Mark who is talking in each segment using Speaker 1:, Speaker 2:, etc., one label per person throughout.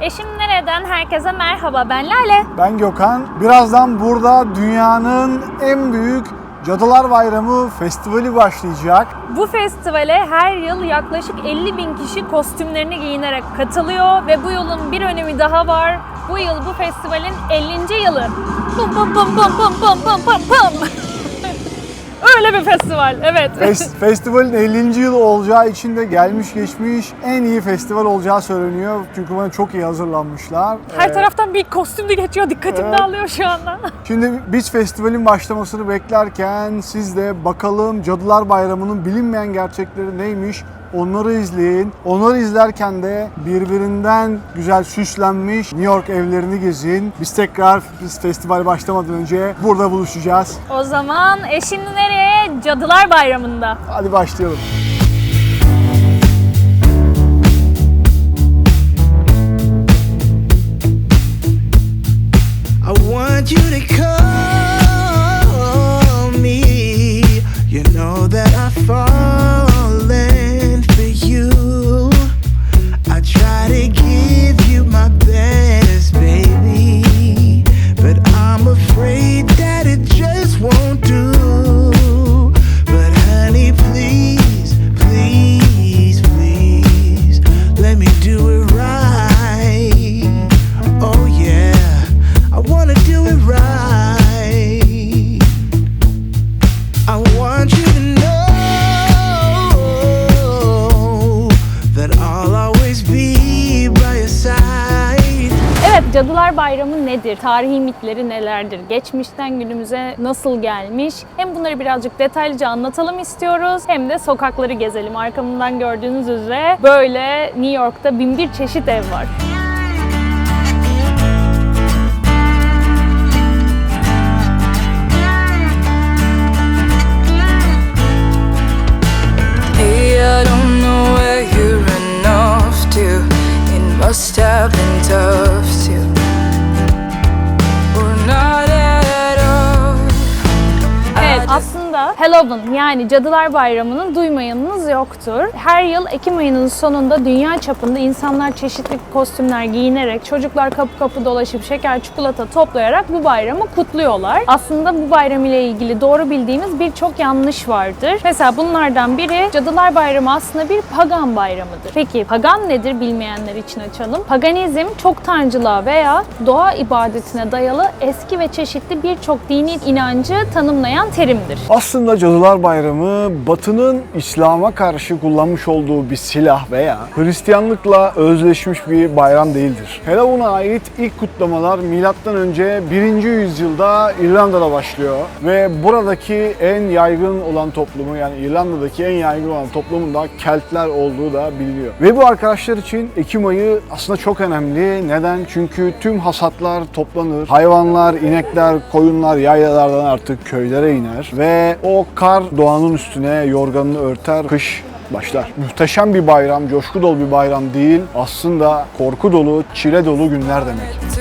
Speaker 1: Eşim nereden herkese merhaba ben Lale.
Speaker 2: Ben Gökhan. Birazdan burada dünyanın en büyük Cadılar Bayramı festivali başlayacak.
Speaker 1: Bu festivale her yıl yaklaşık 50 bin kişi kostümlerini giyinerek katılıyor ve bu yılın bir önemi daha var. Bu yıl bu festivalin 50. yılı. Pum pum pum pum pum pum pum pum pum. Öyle bir festival, evet.
Speaker 2: Fes- Festivalin 50. yılı olacağı için de gelmiş geçmiş en iyi festival olacağı söyleniyor. Çünkü buna çok iyi hazırlanmışlar.
Speaker 1: Her
Speaker 2: Ee,
Speaker 1: taraftan bir kostüm de geçiyor, dikkatim
Speaker 2: Evet.
Speaker 1: dağılıyor şu anda.
Speaker 2: Şimdi biz festivalin başlamasını beklerken siz de bakalım Cadılar Bayramı'nın bilinmeyen gerçekleri neymiş onları izleyin. Onları izlerken de birbirinden güzel süslenmiş New York evlerini gezin. Biz tekrar biz festival başlamadan önce burada buluşacağız.
Speaker 1: O zaman eşin nereye? Cadılar Bayramı'nda.
Speaker 2: Hadi başlayalım.
Speaker 1: Nedir? Tarihi mitleri nelerdir? Geçmişten günümüze nasıl gelmiş? Hem bunları birazcık detaylıca anlatalım istiyoruz hem de sokakları gezelim. Arkamdan gördüğünüz üzere böyle New York'ta bin bir çeşit ev var. Halloween yani Cadılar Bayramı'nı duymayanınız yoktur. Her yıl Ekim ayının sonunda dünya çapında insanlar çeşitli kostümler giyinerek, çocuklar kapı kapı dolaşıp şeker çikolata toplayarak bu bayramı kutluyorlar. Aslında bu bayram ile ilgili doğru bildiğimiz birçok yanlış vardır. Mesela bunlardan biri Cadılar Bayramı aslında bir pagan bayramıdır. Peki pagan nedir bilmeyenler için açalım. Paganizm çok tanrıcılığa veya doğa ibadetine dayalı eski ve çeşitli birçok dini inancı tanımlayan terimdir.
Speaker 2: Aslında Cadılar Bayramı Batı'nın İslam'a karşı kullanmış olduğu bir silah veya Hristiyanlıkla özleşmiş bir bayram değildir. Halloween'a ait ilk kutlamalar M.Ö. 1. yüzyılda İrlanda'da başlıyor ve buradaki en yaygın olan toplumu yani İrlanda'daki en yaygın olan toplumun da Keltler olduğu da biliniyor. Ve bu arkadaşlar için Ekim ayı aslında çok önemli. Neden? Çünkü tüm hasatlar toplanır. Hayvanlar, inekler, koyunlar yaylalardan artık köylere iner ve o kar doğanın üstüne yorganını örter, kış başlar. Muhteşem bir bayram, coşku dolu bir bayram değil. Aslında korku dolu, çile dolu günler demek.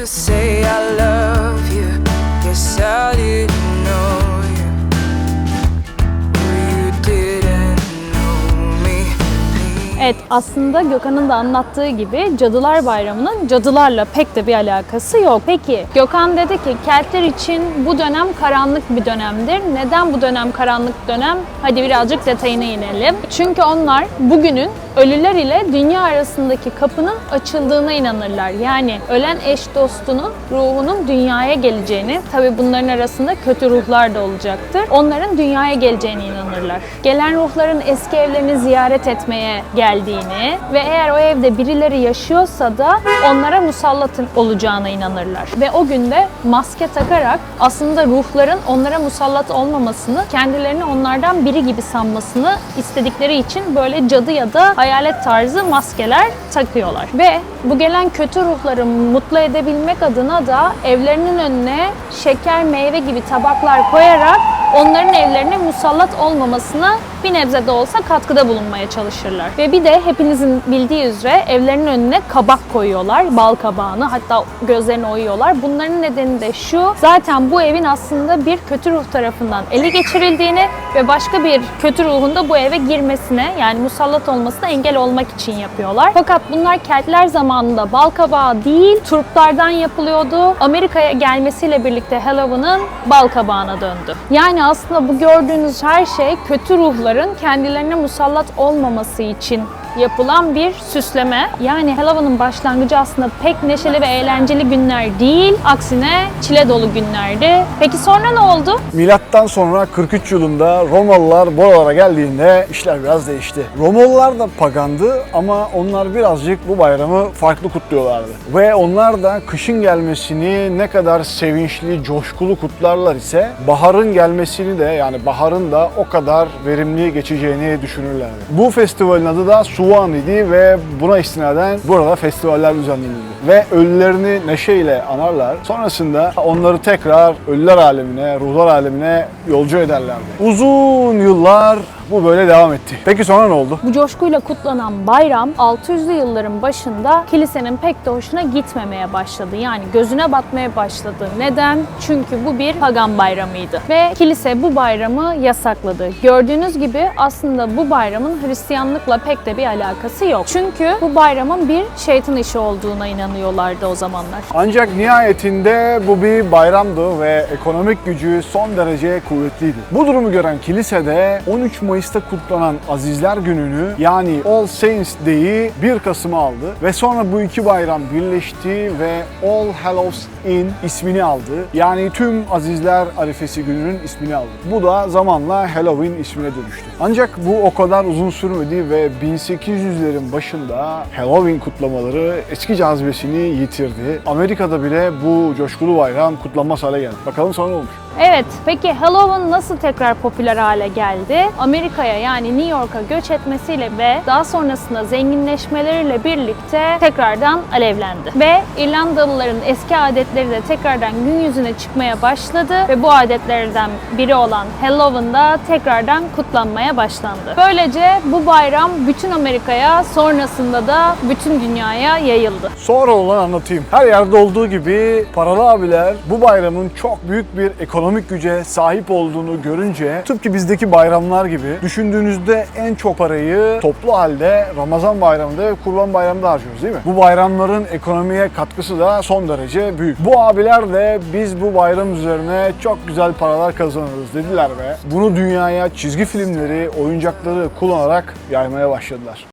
Speaker 1: Aslında Gökhan'ın da anlattığı gibi Cadılar Bayramı'nın cadılarla pek de bir alakası yok. Peki Gökhan dedi ki Keltler için bu dönem karanlık bir dönemdir. Neden bu dönem karanlık dönem? Hadi birazcık detayına inelim. Çünkü onlar bugünün ölüler ile dünya arasındaki kapının açıldığına inanırlar. Yani ölen eş dostunun ruhunun dünyaya geleceğini, tabi bunların arasında kötü ruhlar da olacaktır. Onların dünyaya geleceğine inanırlar. Gelen ruhların eski evlerini ziyaret etmeye geldiğini ve eğer o evde birileri yaşıyorsa da onlara musallat olacağına inanırlar. Ve o günde maske takarak aslında ruhların onlara musallat olmamasını, kendilerini onlardan biri gibi sanmasını istedikleri için böyle cadı ya da hayalet tarzı maskeler takıyorlar. Ve bu gelen kötü ruhları mutlu edebilmek adına da evlerinin önüne şeker, meyve gibi tabaklar koyarak onların evlerine musallat olmamasını bir nebze de olsa katkıda bulunmaya çalışırlar. Ve bir de hepinizin bildiği üzere evlerinin önüne kabak koyuyorlar. Bal kabağını hatta gözlerini oyuyorlar. Bunların nedeni de şu. Zaten bu evin aslında bir kötü ruh tarafından ele geçirildiğini ve başka bir kötü ruhun da bu eve girmesine yani musallat olmasına engel olmak için yapıyorlar. Fakat bunlar Keltler zamanında bal kabağı değil turplardan yapılıyordu. Amerika'ya gelmesiyle birlikte Halloween'ın bal kabağına döndü. Yani aslında bu gördüğünüz her şey kötü ruhların kendilerine musallat olmaması için yapılan bir süsleme. Yani Halloween'ın başlangıcı aslında pek neşeli ve eğlenceli günler değil. Aksine çile dolu günlerdi. Peki sonra ne oldu?
Speaker 2: Milattan sonra 43 yılında Romalılar buralara geldiğinde işler biraz değişti. Romalılar da pagandı ama onlar birazcık bu bayramı farklı kutluyorlardı. Ve onlar da kışın gelmesini ne kadar sevinçli, coşkulu kutlarlar ise baharın gelmesini de yani baharın da o kadar verimli geçeceğini düşünürlerdi. Bu festivalin adı da Suvan idi ve buna istinaden burada festivaller düzenlenirdi. Ve ölülerini neşeyle anarlar. Sonrasında onları tekrar ölüler alemine, ruhlar alemine yolcu ederlerdi. Uzun yıllar bu böyle devam etti. Peki sonra ne oldu?
Speaker 1: Bu coşkuyla kutlanan bayram 600'lü yılların başında kilisenin pek de hoşuna gitmemeye başladı. Yani gözüne batmaya başladı. Neden? Çünkü bu bir pagan bayramıydı. Ve kilise bu bayramı yasakladı. Gördüğünüz gibi aslında bu bayramın Hristiyanlıkla pek de bir alakası yok. Çünkü bu bayramın bir şeytan işi olduğuna inanıyorlardı o zamanlar.
Speaker 2: Ancak nihayetinde bu bir bayramdı ve ekonomik gücü son derece kuvvetliydi. Bu durumu gören kilisede 13 Mayıs'ta kutlanan Azizler Günü'nü yani All Saints Day'i 1 Kasım'a aldı ve sonra bu iki bayram birleşti ve All Hallows In ismini aldı. Yani tüm Azizler Arifesi gününün ismini aldı. Bu da zamanla Halloween ismine dönüştü. Ancak bu o kadar uzun sürmedi ve 1800'lerin başında Halloween kutlamaları eski cazibesini yitirdi. Amerika'da bile bu coşkulu bayram kutlanmaz hale geldi. Bakalım sonra ne olmuş?
Speaker 1: Evet, peki Halloween nasıl tekrar popüler hale geldi? Amerika'ya yani New York'a göç etmesiyle ve daha sonrasında zenginleşmeleriyle birlikte tekrardan alevlendi. Ve İrlandalıların eski adetleri de tekrardan gün yüzüne çıkmaya başladı ve bu adetlerden biri olan Halloween da tekrardan kutlanmaya başlandı. Böylece bu bayram bütün Amerika'ya sonrasında da bütün dünyaya yayıldı.
Speaker 2: Sonra olan anlatayım. Her yerde olduğu gibi paralı abiler bu bayramın çok büyük bir ekonomik güce sahip olduğunu görünce tıpkı bizdeki bayramlar gibi düşündüğünüzde en çok parayı toplu halde Ramazan bayramında ve Kurban bayramında harcıyoruz değil mi? Bu bayramların ekonomiye katkısı da son derece büyük. Bu abiler de biz bu bayram üzerine çok güzel paralar kazanırız dediler ve bunu dünyaya çizgi filmleri, oyuncakları kullanarak yaymaya başladılar.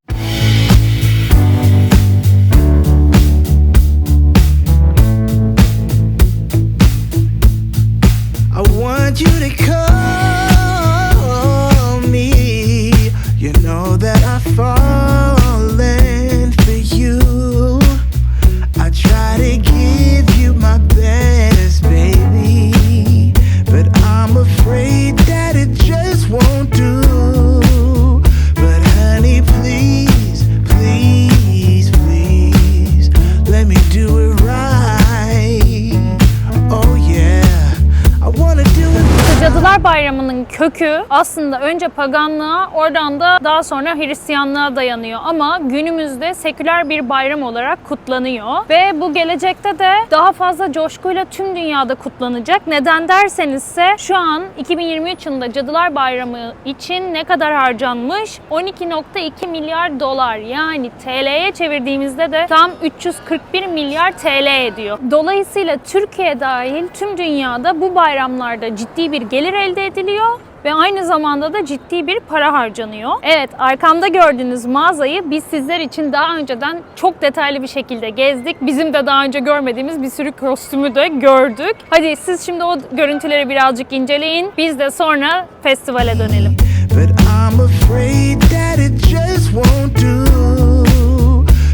Speaker 1: Kökü aslında önce paganlığa, oradan da daha sonra Hristiyanlığa dayanıyor. Ama günümüzde seküler bir bayram olarak kutlanıyor. Ve bu gelecekte de daha fazla coşkuyla tüm dünyada kutlanacak. Neden derseniz ise şu an 2023 yılında Cadılar Bayramı için ne kadar harcanmış? 12.2 milyar dolar yani TL'ye çevirdiğimizde de tam 341 milyar TL ediyor. Dolayısıyla Türkiye dahil tüm dünyada bu bayramlarda ciddi bir gelir elde ediliyor ve aynı zamanda da ciddi bir para harcanıyor. Evet arkamda gördüğünüz mağazayı biz sizler için daha önceden çok detaylı bir şekilde gezdik. Bizim de daha önce görmediğimiz bir sürü kostümü de gördük. Hadi siz şimdi o görüntüleri birazcık inceleyin. Biz de sonra festivale dönelim.
Speaker 3: But I'm afraid that it just won't do.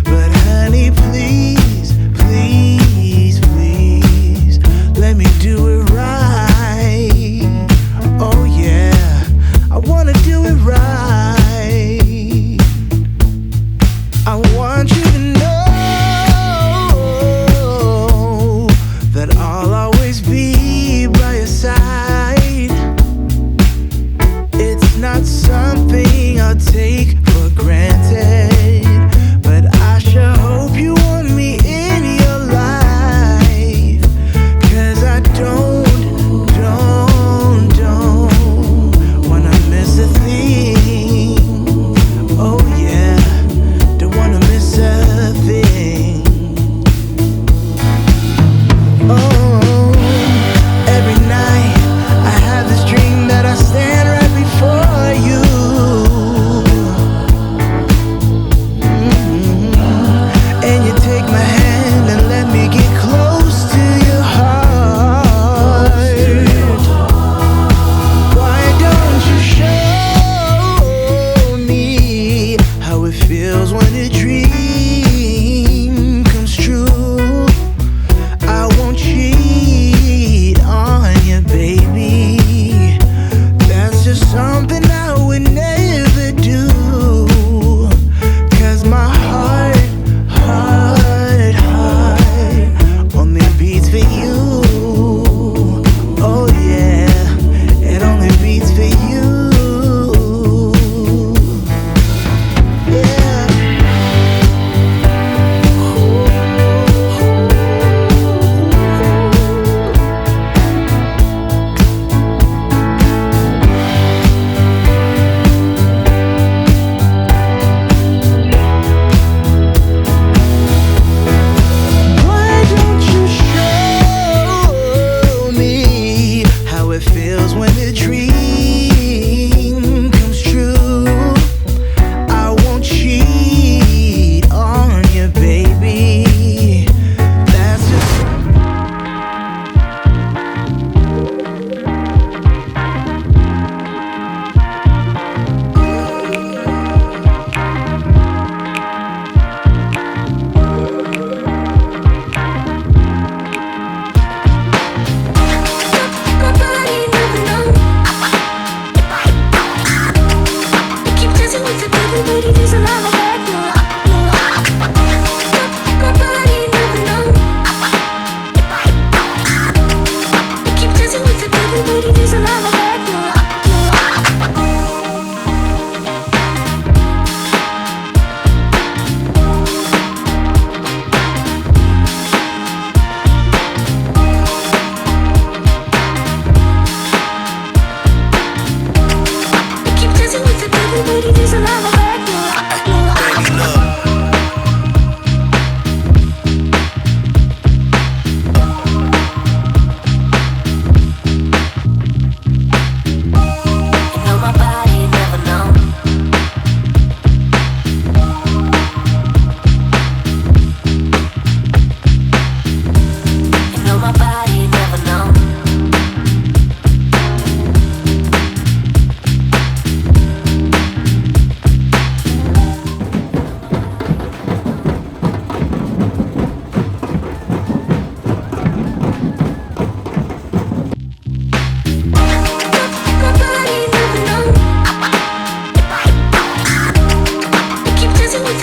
Speaker 3: But honey, please,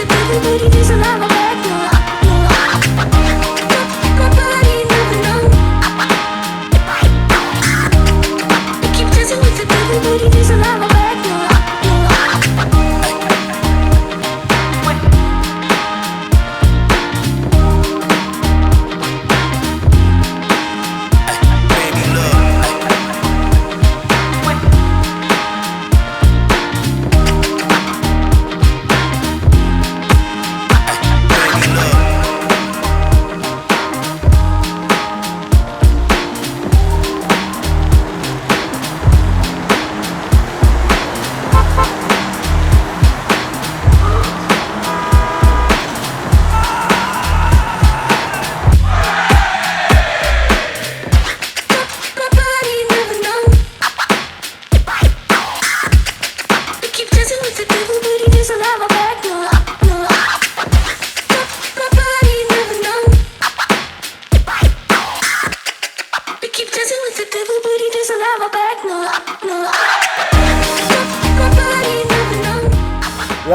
Speaker 3: baby, booty, do some.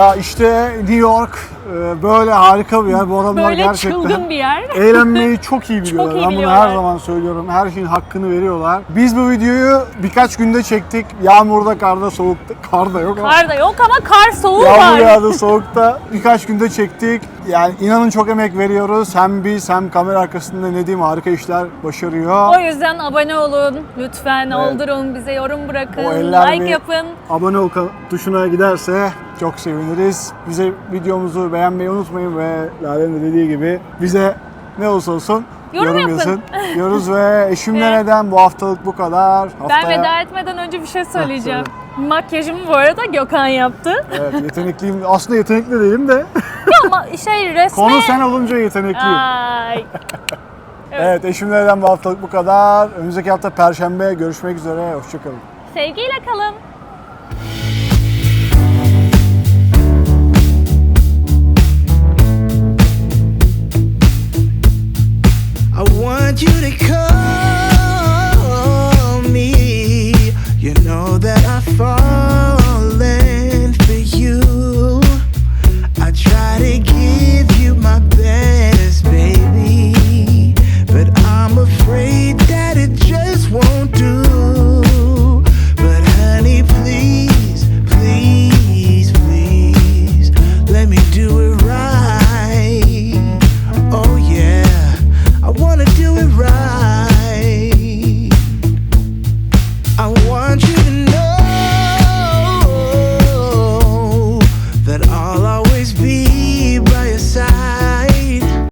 Speaker 2: Ya işte New York e, böyle harika bir yer. Bu adamlar
Speaker 1: Böyle
Speaker 2: gerçekten
Speaker 1: çılgın bir yer.
Speaker 2: eğlenmeyi çok iyi biliyorlar.
Speaker 1: iyi
Speaker 2: ben bunu her zaman söylüyorum. Her şeyin hakkını veriyorlar. Biz bu videoyu birkaç günde çektik. Yağmurda, karda, soğukta. Karda yok ama.
Speaker 1: Kar da yok ama kar soğuğu
Speaker 2: Yağmur
Speaker 1: var.
Speaker 2: yağdı soğukta. Birkaç günde çektik. Yani inanın çok emek veriyoruz. Hem biz hem kamera arkasında ne diyeyim harika işler başarıyor.
Speaker 1: O yüzden abone olun. Lütfen
Speaker 2: Evet.
Speaker 1: oldurun. Bize yorum bırakın. Like yapın.
Speaker 2: Abone ol tuşuna giderse çok seviniriz. Bize videomuzu beğenmeyi unutmayın ve Lale'nin de dediği gibi bize ne olursa olsun
Speaker 1: Yorum yapın.
Speaker 2: yazın diyoruz ve eşimle neden bu haftalık bu kadar.
Speaker 1: Ben
Speaker 2: Haftaya-
Speaker 1: veda etmeden önce bir şey söyleyeceğim. Makyajımı bu arada Gökhan yaptı.
Speaker 2: Evet yetenekliyim. Aslında yetenekli değilim de
Speaker 1: Ama şey resme...
Speaker 2: konu sen olunca yetenekliyim.
Speaker 1: Ay.
Speaker 2: Evet eşimle neden bu haftalık bu kadar. Önümüzdeki hafta Perşembe görüşmek üzere. Hoşçakalın.
Speaker 1: Sevgiyle kalın.
Speaker 3: Want you to come